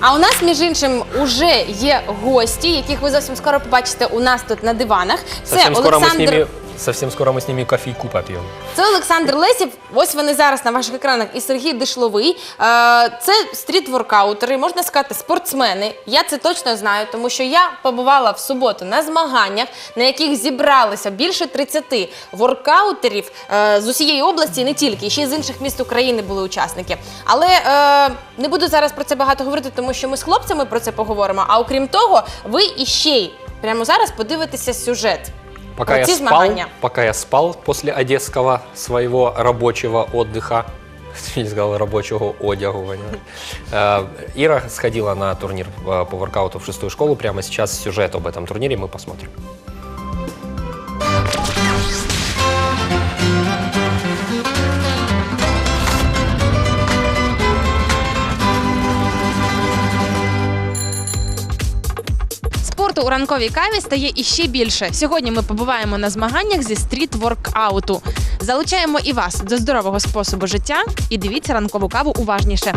А у нас, між іншим, уже є гості, яких ви зовсім скоро побачите у нас тут на диванах. Це Совсем скоро, Олександр. ними, совсем скоро мы с ними кофейку попьем. Це Олександр Лесів. Ось вони зараз на ваших екранах. І Сергій Дишловий. Е, Це стріт-воркаутери, можна сказати, спортсмени. Я це точно знаю, тому що я побувала в суботу на змаганнях, на яких зібралися більше 30 воркаутерів е, з усієї області, не тільки ще й з інших міст України були учасники. Але е, не буду зараз про це багато говорити, тому що ми з хлопцями про це поговоримо. А окрім того, ви іще й прямо зараз подивитеся сюжет. Пока я спал, пока я спал после одесского своего рабочего отдыха, не сказал рабочего одягу, понимаете? Э, Ира сходила на турнир э, по воркауту в шестую школу. Прямо сейчас сюжет об этом турнире мы посмотрим. Спорту у ранковій каві стає іще більше. Сьогодні ми побуваємо на змаганнях зі стріт-воркауту. Залучаємо і вас до здорового способу життя і дивіться ранкову каву уважніше.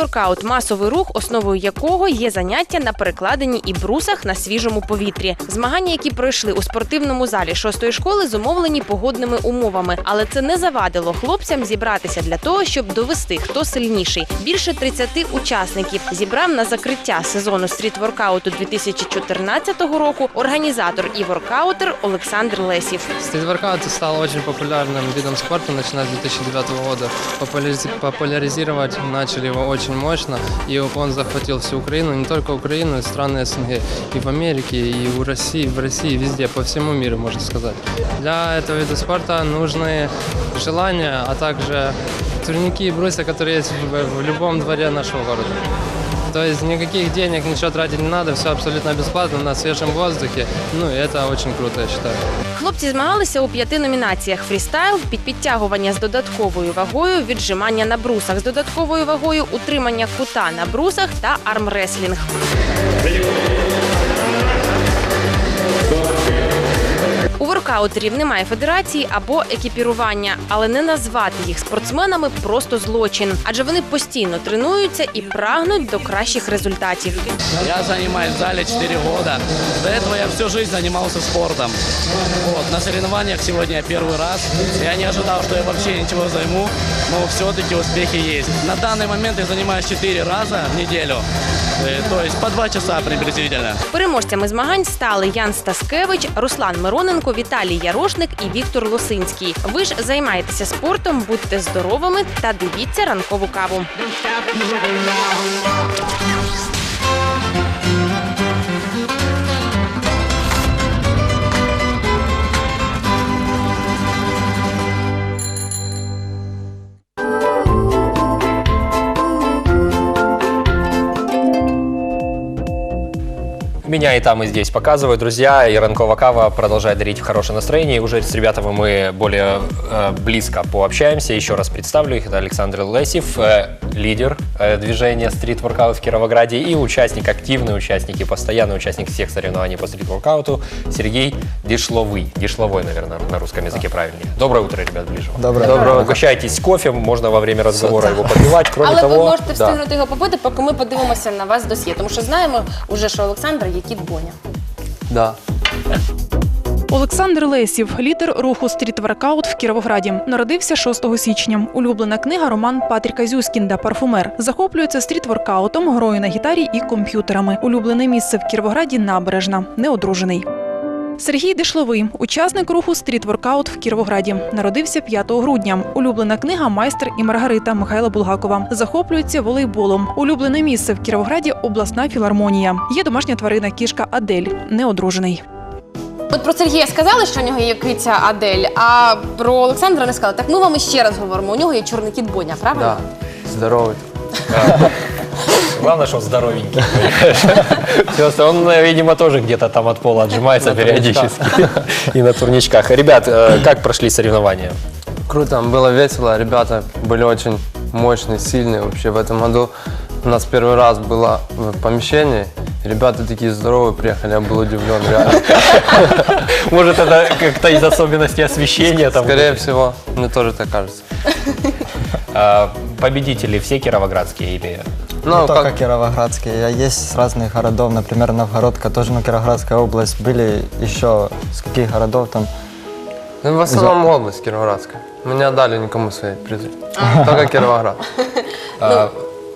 Стріт-воркаут масовий рух, основою якого є заняття на перекладині і брусах на свіжому повітрі. Змагання, які пройшли у спортивному залі шостої школи, зумовлені погодними умовами, але це не завадило хлопцям зібратися для того, щоб довести, хто сильніший. Більше 30 учасників зібрав на закриття сезону стріт-воркауту 2014 року організатор і воркаутер Олександр Лесів. Стрит-воркаут стал очень популярным видом спорта, начиная с 2009 года. Популяризи- Популяризировать начали его очень мощно, и он захватил всю Украину, не только Украину, и страны СНГ, и в Америке, и в России, в России, везде, по всему миру, можно сказать. Для этого вида спорта нужны желания, а также турники и брусья, которые есть в, в любом дворе нашего города. То есть никаких денег, ничего тратить не надо, все абсолютно бесплатно, на свежем воздухе. Ну и это очень круто, я считаю. Хлопці змагалися у п'яти номінаціях: фрістайл, підпідтягування з додатковою вагою, віджимання на брусах з додатковою вагою, утримання кута на брусах та армреслінг. У воркаутерів немає федерації або екіпірування, але не назвати їх спортсменами просто злочин, адже вони постійно тренуються і прагнуть до кращих результатів. Я занимаюсь в зале 4 года. До этого я всю жизнь занимался спортом. Вот, на соревнованиях сегодня я первый раз. Я не ожидал, что я вообще ничего займу, но все-таки успехи есть. На данный момент я занимаюсь 4 раза в неделю. Э, То есть по два часа приблизительно. Переможцями змагань стали Ян Стаскевич, Руслан Мироненко, Віталій Ярошник і Віктор Лосинський. Ви ж займаєтеся спортом, будьте здоровими та дивіться ранкову каву. Меня и там, и здесь показывают. Друзья, и Ранкова Кава продолжает дарить хорошее настроение. И уже с ребятами мы более э, близко пообщаемся. Еще раз представлю их. Это Александр Лесев, э, лидер э, движения стрит-воркаут в Кировограде и участник, активный участник и постоянный участник всех соревнований по стрит-воркауту Сергей Дишловый. Дишловой, наверное, на русском языке правильнее. Доброе утро, ребят, ближе. вам. Доброе Доброе. утро. Угощайтесь кофе, можно во время разговора его попивать. Кроме Але того, ви можете да. встигнути його попити, поки ми подивимося на вас досьє. Тому що знаємо уже, що Олександр є Кіт Боня. Да. Олександр Лесів, лідер руху стріт-воркаут в Кіровограді. Народився 6 січня. Улюблена книга роман Патріка Зюскінда Парфумер. Захоплюється стріт-воркаутом, грою на гітарі і комп'ютерами. Улюблене місце в Кіровограді набережна. Неодружений. Сергій Дишловий, учасник руху стріт-воркаут в Кіровограді. Народився 5 грудня. Улюблена книга Майстер і Маргарита Михайла Булгакова. Захоплюється волейболом. Улюблене місце в Кіровограді обласна філармонія. Є домашня тварина кішка Адель. Неодружений. От про Сергія сказали, що у нього є киця Адель, а про Олександра не сказали. Так ми вам іще раз говоримо. У нього є чорний кіт Боня, правильно? Да. Здоровый. Главное, что он здоровенький. Он, э, видимо, тоже где-то там от пола отжимается периодически. И на турничках. Ребят, э, как прошли соревнования? Круто, было весело. Ребята были очень мощные, сильные. Вообще в этом году у нас первый раз было в помещении. Ребята такие здоровые приехали, я был удивлен. реально. Может, это как-то из особенностей освещения? Там, Скорее всего, мне тоже так кажется. А, победители все кировоградские или... Ну, не только как, кировоградские, а есть с разных городов, например, Новгородка, тоже ну, Кировоградская область. Были еще с каких городов там? ну, в основном область Кировоградская. Мы не отдали никому свои призы. Только Кировоград. А,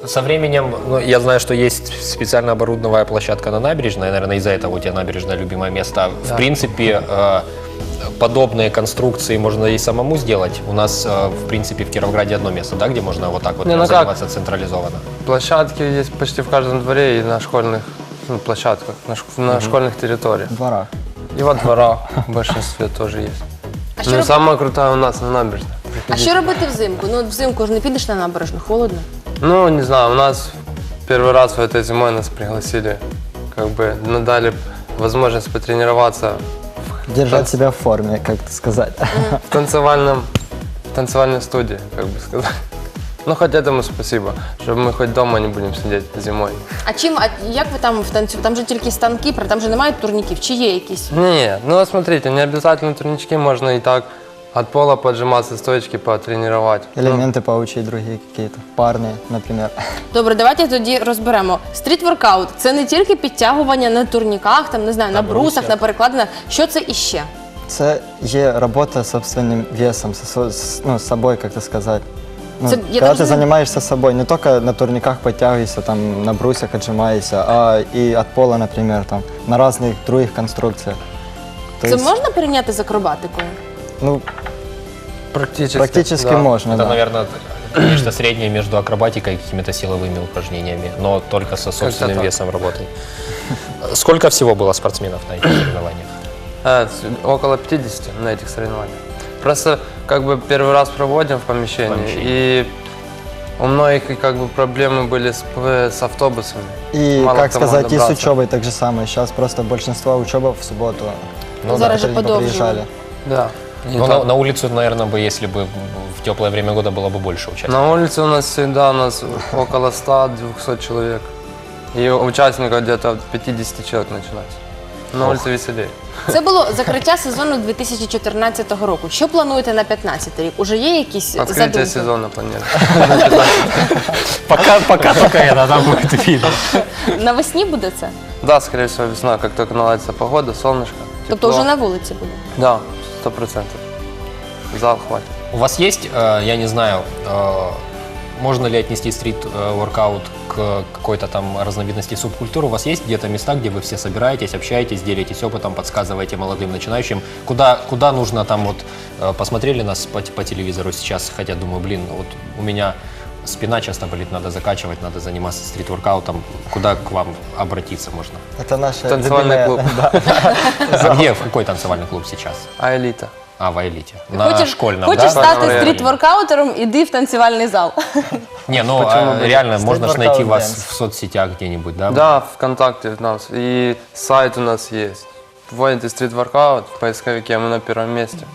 Со временем, ну, я знаю, что есть специально оборудованная площадка на набережной, наверное, из-за этого у тебя набережная любимое место. В принципе, э, подобные конструкции можно и самому сделать. У нас, э, в принципе, в Кировграде одно место, да, где можно вот так вот Не, ну как? заниматься централизованно. Площадки есть почти в каждом дворе и на школьных ну, площадках, на, шк- на школьных территориях. В дворах. И во дворах в большинстве тоже есть. А що, Ну, роб- самая крутая у нас на набережной. а що робити взимку? Ну, от взимку ж не підеш на набережну, холодно. Ну, не знаю, у нас первый раз в этой зимой нас пригласили, как бы ну, дали возможность потренироваться Держать себя в форме, как это сказать. в танцевальном, в танцевальной студии, как бы сказать. Ну, хоть этому спасибо, что мы хоть дома не будем сидеть зимой. А чим, а як ви там в танцю? Там же тільки станки, про- там же немає турніків, чи є якісь? Не, ну вот смотрите, не обязательно турнички, можно и так от пола поджиматься, стоечки потренировать. Ну, Элементы поучить другие какие-то, парные, например. Добре, давайте тоді розберемо. Стріт-воркаут це не тільки підтягування на турніках, там не знаю, на, брусах, на перекладинах. Що це іще? Це є робота з собственним весом, з, со- з- ну, з собою, як це сказати. Ну, Це, я когда так ты розумію- занимаешься собой, не только на турниках подтягиваешься, там, на брусьях отжимаешься, а и от пола, например, там, на разных других конструкциях. То Це есть, можна порівняти з акробатикою? Ну, Практически. практически да. можно, Это, да. наверное, нечто среднее между акробатикой и какими-то силовыми упражнениями, но только со собственным весом работой. Сколько всего было спортсменов на этих соревнованиях? А, около 50 на этих соревнованиях. Просто как бы первый раз проводим в помещении, Помещении. и у многих как бы проблемы были с, с автобусами. И, Мало как сказать, и с добраться. учебой так же самое. Сейчас просто большинство учеба в субботу. Ну, подовжили. приезжали. Да. И Ну, там- на, на улицу, наверное, бы, если бы в теплое время года было бы больше участников. На улице у нас всегда у нас около 100-200 человек. И участников где-то от 50 человек начинается. На улице веселее. Це було закриття сезону 2014 року. Що плануєте на 15 рік? Уже є якісь Открытие задумки? сезона планируем. Пока, пока только это, там будет видно. Навесні буде це? Да, скорее всего, весна, как только наладится погода, солнышко. Тобто вже на вулиці буде. Да, сто процентов. Зал хватит. У вас есть, э, я не знаю, э, можно ли отнести стрит-воркаут к какой-то там разновидности субкультуры? У вас есть где-то места, где вы все собираетесь, общаетесь, делитесь опытом, подсказываете молодым начинающим? Куда, куда нужно там вот, э, посмотрели нас по, по телевизору сейчас, хотя думаю, блин, вот у меня спина часто болит, надо закачивать, надо заниматься стрит-воркаутом. Куда к вам обратиться можно? Это наш Танцевальный клуб. А где, в какой танцевальный клуб сейчас? А элита? А, в Элите. На хочеш школьном, хочеш да? стати Правильно. стріт-воркаутером, іди в танцювальний зал. Не, ну а, реально, можно ж Street найти вас в соцсетях где-нибудь, да? Да, ВКонтакте у нас. И сайт у нас есть. Вводите стрит воркаут в поисковике, мы на первом месте.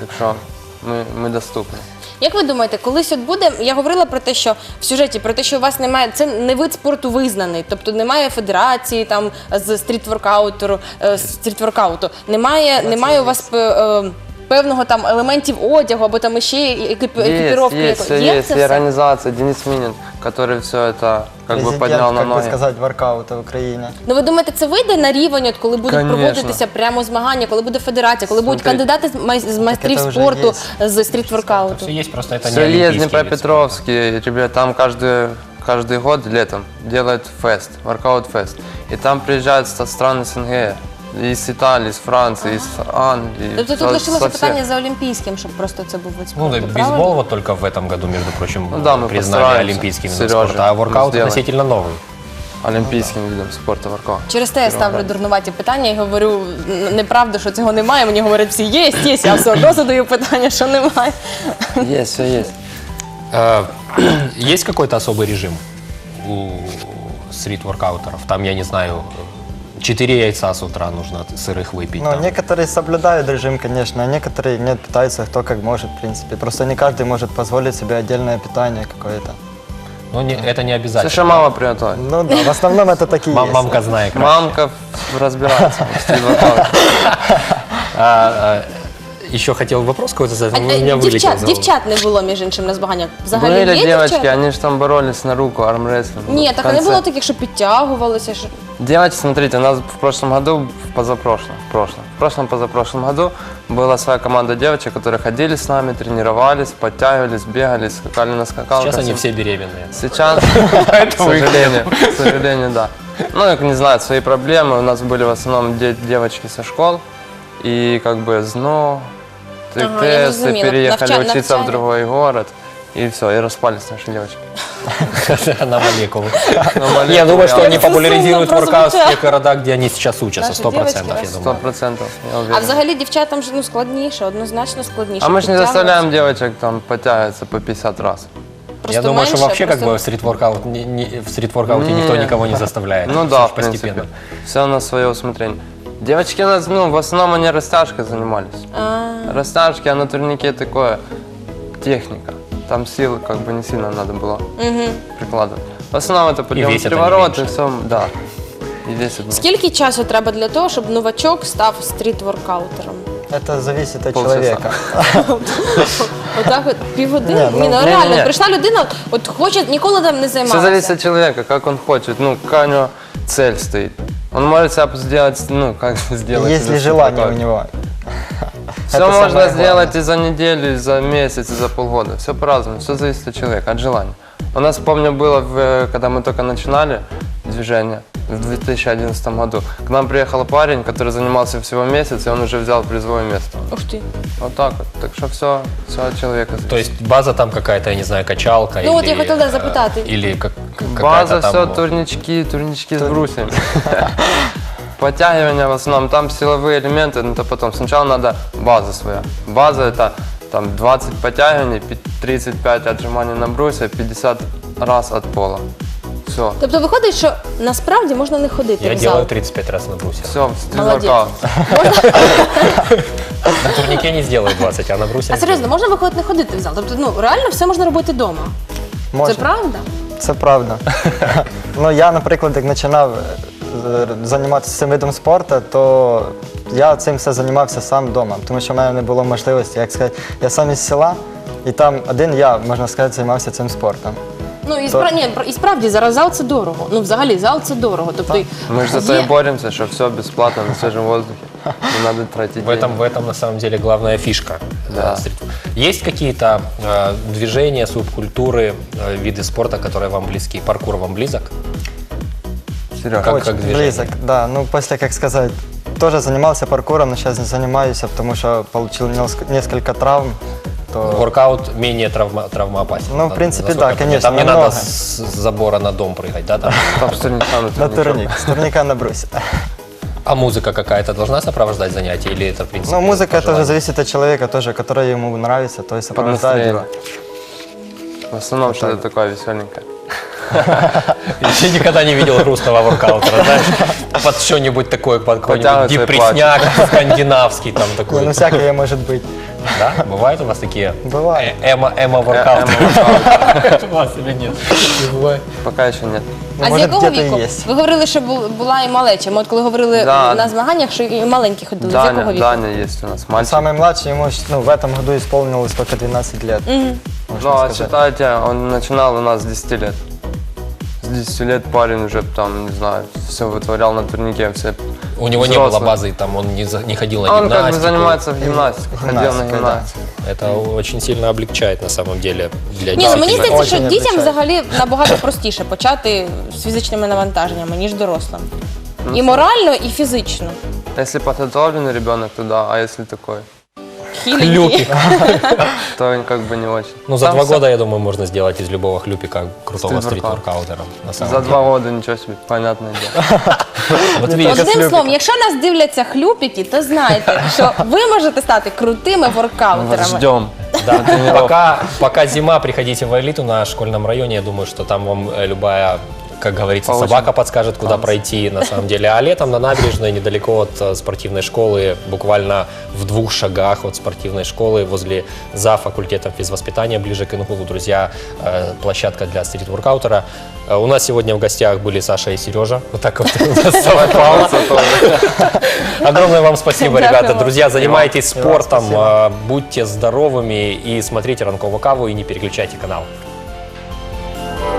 Так что мы, мы доступны. Як ви думаєте, колись от буде? Я говорила про те, що в сюжеті про те, що у вас немає, це не вид спорту визнаний, тобто немає федерації там з стрітворкауту, е, стрітворкауту, немає, немає у вас пе- е, певного там елементів одягу або там ще екіп, Есть, екіпіровки. есть, все Є есть. це И все? организация Денис Минин, который все это как бы Президент, поднял на как бы ноги. сказать, воркаута в Украине. Ну ви думаєте, це вийде на рівень, от коли будуть Конечно. проводитися прямо змагання, коли буде федерація, коли будуть Смотри. кандидати з май- з майстрів це вже спорту є. з стрітворкауту? Все есть, просто это Все не есть, олимпийский вид спорта. Днепропетровский, ребят, там каждый, каждый год летом делают фест, воркаут фест. И там приезжают со стран СНГ, из Италии, из Франции, из Англии. Тобто тут со- лишилося со всех. питання за олімпійським, щоб просто це був вид Ну, спорту. да, правильно? бейсбол вот только в этом году, между прочим, Ну да, мы признали постараемся. олимпийским видом Сережа, спорта, а мы воркаут сделаем. относительно новый. Олимпийским видом спорта воркаут. Через те я ставлю дурнуваті питання і говорю н- неправду, що цього немає. Мені говорять всі є, є, я все одно задаю питання, що немає. Есть, все есть. Э, Есть какой-то особый режим у стрит-воркаутеров? Там, я не знаю, четыре яйца с утра нужно сырых выпить. Ну, там. некоторые соблюдают режим, конечно, а некоторые нет, питаются кто как может, в принципе. Просто не каждый может позволить себе отдельное питание какое-то. Ну, не- это не обязательно. Слушай, мама приготовит. Ну да, в основном это такие Мам- есть. Мамка знает. Мамка разбирается в стрит-воркауте. А, а, еще хотел вопрос какой-то задать, А, но у е, меня вылетел. дівчат, из головы. дівчат не було між іншим на змаганнях. Взагалі Были є девочки, дівчата? они же там боролись на руку, армрестлинг. Ні, В так а не конце. було таких, що підтягувалися. Що... Девочки, смотрите, у нас в прошлом году, в позапрошлом, в прошлом, в прошлом позапрошлом году была своя команда девочек, которые ходили с нами, тренировались, подтягивались, бегали, скакали на скакалках. Сейчас они все беременные. Сейчас, к сожалению, к сожалению, да. Ну, я не знаю, свои проблемы. У нас были в основном де- девочки со школ. И как бы ЗНО, т- Ага, я тесты, разумела. переехали Навча- учиться в навчание. другой город. И все, и распались наши девочки. На молекулу. молекулу, Я думаю, что я- они Как популяризируют сумно воркаут в прозвучало. тех городах, где они сейчас учатся, Наши сто процентов, девочки я Сто думаю. процентов, я уверен. А взагалі дівчатам ж ну, складніше, однозначно складніше. А мы же не підтягуватися. заставляем девочек там подтягиваться по 50 раз. Просто Я думаю, что менше, вообще как просто- бы в стрит-воркаут, не- не- в стрит-воркауте никто Не. никого не заставляет. Ну Всё да, ж в принципе. постепенно. Все на свое усмотрение. Девочки у нас, ну, в основном они растяжкой занимались. А, Растяжки, а на турнике такое техника. Там силы как бы не сильно надо было прикладывать. В основном это подъем весят они приворот меньше. и все, да. И весит. ну, Скільки часу треба для того, щоб новачок став стріт-воркаутером? Это зависит от Полчаса. человека. Отак от півгодини? Ні, ну, Ні, ну ні, реально, ні, ні. прийшла людина, от хоче, ніколи там не Все займалася. зависит от человека, как он хочет, ну, какая у него цель стоит. Он может себя сделать, ну, как сделать. Есть себе ли желание у такое. него? Все Это можно самое сделать и за неделю, и за месяц, и за полгода. Все по-разному, все зависит от человека, от желания. У нас, помню, было, в, э, когда мы только начинали движение в 2011 году. К нам приехал парень, который занимался всего месяц, и он уже взял призовое место. Ух ти. Вот так вот. Так что все, все от человека зависит. То есть база там какая-то, я не знаю, качалка Ну, или... вот я хотела э, запытать. Или как, какая-то База, там... все, турнички, турнички с брусьями. Подтягивания в основном, там силовые элементы, но это потом. Сначала надо база своя. База это там 20 подтягиваний, пи- 35 отжиманий на брусе, 50 раз от пола. Все. Тобто виходить, що насправді можна не ходити Я в зал. делаю 35 раз на брусе. Все, Молодец. На турнике не сделаю 20, а на брусе... А серйозно, можна виходити не ходити в зал? Тобто, ну реально все можна робити вдома. Можно. Це правда? Це правда. ну, я, наприклад, як починав е, займатися цим видом спорту, то я цим все займався сам вдома, тому що в мене не було можливості, як сказати, я сам із села, і там один я, можна сказати, займався цим спортом. Ну і, То- спра... Ні, і справді зараз зал це дорого. Ну взагалі зал це дорого. Тобто Мы же за то є- и боремся, что все бесплатно на свежем воздухе. Не надо тратить В этом, деньги. в этом на самом деле главная фишка. Да. э, стрит- Есть какие-то э, движения, субкультуры, э, виды спорта, которые вам близки? Паркур вам близок? Серега, Как- Очень как движение? близок, да. Ну, после, как сказать, тоже занимался паркуром, но сейчас не занимаюсь, потому что получил неск- несколько травм. То... Воркаут менее травма, травмоопасен. Ну, в принципе, насколько да, конечно, Там не намного. надо с забора на дом прыгать, да? Там? На турник, с турника на брусе. А музыка какая-то должна сопровождать занятия или это, в принципе, Ну, музыка это уже зависит от человека тоже, который ему нравится, то есть сопровождает его. В основном что-то такое веселенькое. Я никогда не видел грустного воркаутера, знаешь, под что-нибудь такое, под какой-нибудь Потянутся и депресняк скандинавский там такой. Не, ну всякое может быть. Да? Бывают у вас такие? Бывает. Э, Эмо, эмо воркаут. Э, У вас или нет? Не бывает. Пока еще нет. Ну, А з може, якого где-то віку? і є. Ви говорили, що бу- була і малеча. Ми от коли говорили Да. на змаганнях, що і маленькі ходили. з якого Даня, віку? Даня есть у нас мальчик. Самый младший, ему ну, в этом году исполнилось только 12 лет. можно Ну, а сказать. считайте, он начинал у нас с 10 лет. С 10 лет парень уже там, не знаю, все вытворял на турнике, все. У него не было взрослые. базы, там он не, за- не ходил на А Он как бы гимнастику. занимается в гимнастике, ходил на Гимнастикой, да. гимнастику. Это очень сильно облегчает на самом деле для Ні, ну мені детей. здається, що Очень дітям відвічаю. взагалі набагато простіше почати з фізичними навантаженнями, ніж дорослим. І морально, і фізично. Если подготовленный ребенок, то да, а если такой, Хіленькі. то он как бы не очень. Ну, за Там два всё- года, я думаю, можно сделать из любого хлюпика крутого Стрит-воркаут. стрит-воркаутера. На самом За деле. два года ничего себе, понятное дело. Вот видишь, Одним словом, якщо нас дивляться хлюпіки, то знайте, що ви можете стати крутими Мы вас воркаутерами. ждем. Да, пока, пока зима, приходите в элиту на школьном районе. Я думаю, что там вам э, любая как говорится, Очень. собака подскажет, куда Класс. пройти на самом деле. А летом на набережной, недалеко от э, спортивной школы, буквально в двух шагах от спортивной школы, возле за факультетом физвоспитания, ближе к ИНГУ, друзья, э, площадка для стрит-воркаутера. Э, У нас сегодня в гостях были Саша и Сережа. Вот так вот у нас совпало. Огромное вам спасибо, ребята. Друзья, занимайтесь спортом, будьте здоровыми и смотрите Ранкову каву и не переключайте канал.